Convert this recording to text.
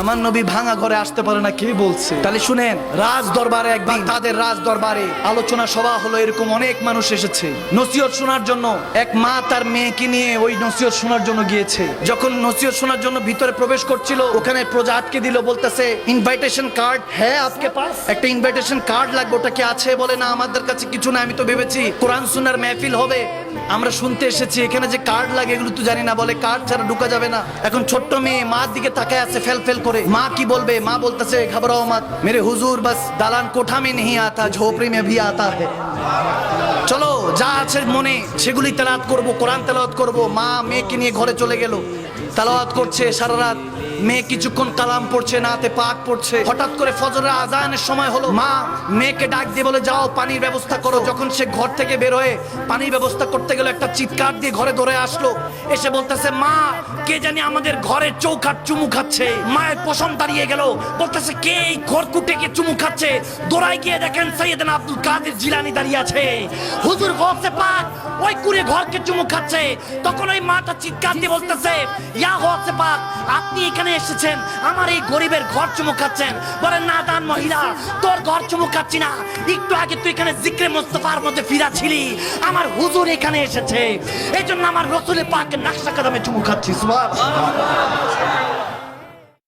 আমার নবী ভাঙা ঘরে আসতে পারে না, কে বলছে? তাহলে শুনেন, রাজ দরবারে একবার তাদের রাজ দরবারে আলোচনা সভা হলো, এরকম অনেক মানুষ এসেছে। নসিহত শোনার জন্য এক মা তার মেয়েকে নিয়ে ওই নসিহত শোনার জন্য গিয়েছে। যখন নসিহত শোনার জন্য ভিতরে প্রবেশ করছিল, ওখানে প্রজা আটকে দিল, বলতেছে ইনভাইটেশন কার্ড হ্যাঁ আপকে পাস। একটা ইনভাইটেশন কার্ড লাগবে, ওটা কি আছে? বলে, না, আমাদের কাছে কিছু না, আমি তো ভেবেছি কোরআন সুনার মেহফিল হবে। আমরা শুনতে এসেছি, এখানে যে কার্ড লাগে, এগুলো তো জানি না। বলে কার্ড ছাড়া ঢুকা যাবে না। এখন ছোট্ট মেয়ে, মার দিকে তাকায় আছে, ফেল ফেল করে। মা কি বলবে? মা বলতেছে, ঘাবড়াও মা, মেরে হুজুর, বাস দালান কোঠা মে নেই আতা, ঝোপড়ি মে ভি আতা হে। চলো, যা আছে মনে, সেগুলি তেলাত করব, কোরআন তেলাওয়াত করব। মা মেয়েকে নিয়ে ঘরে চলে গেল, তেলাওয়াত করছে সারা রাত। মেয়ে কিছুক্ষণ কালাম পড়ছে, নাতে পাক পড়ছে। হঠাৎ করে ফজরের আজানের সময় হলো, মা, মেয়েকে ডাক দিয়ে বলে, যাও, পানির ব্যবস্থা করো। যখন সে ঘর থেকে বের হয়ে পানির ব্যবস্থা করতে গেল, একটা চিৎকার দিয়ে ঘরে ধরে আসলো। এসে বলতেছে, মা, কে জানি আমাদের ঘরে চৌকাট চুমু খাচ্ছে। মায়ের পশম দাঁড়িয়ে গেল, বলতেছে, কে এই ঘর কুটে কে চুমু খাচ্ছে? দৌড়াই গিয়ে দেখেন সৈয়দনা আব্দুল কাদের জিলানি দাঁড়িয়ে আছে। হুজুর গফতে পাক ওই কুড়ে ঘরকে চুমু খাচ্ছে। তখন ওই মাটা চিৎকার দিয়ে বলতেছে, ইয়া গফতে পাক, আপনি এখানে এসেছেন, আমার এই গরিবের ঘর চুমুকাচ্ছেন বলেন, না, দান মহিলা, তোর ঘর চুমুকাচ্ছি না। একটু আগে তুই এখানে জিক্রে মোস্তফার মধ্যে ফিরা ছিলি। আমার হুজুর এখানে এসেছে। এই জন্য আমার রসুলের পাকে নাকশা কদমে চুমুকাচ্ছি সুবহানাল্লাহ।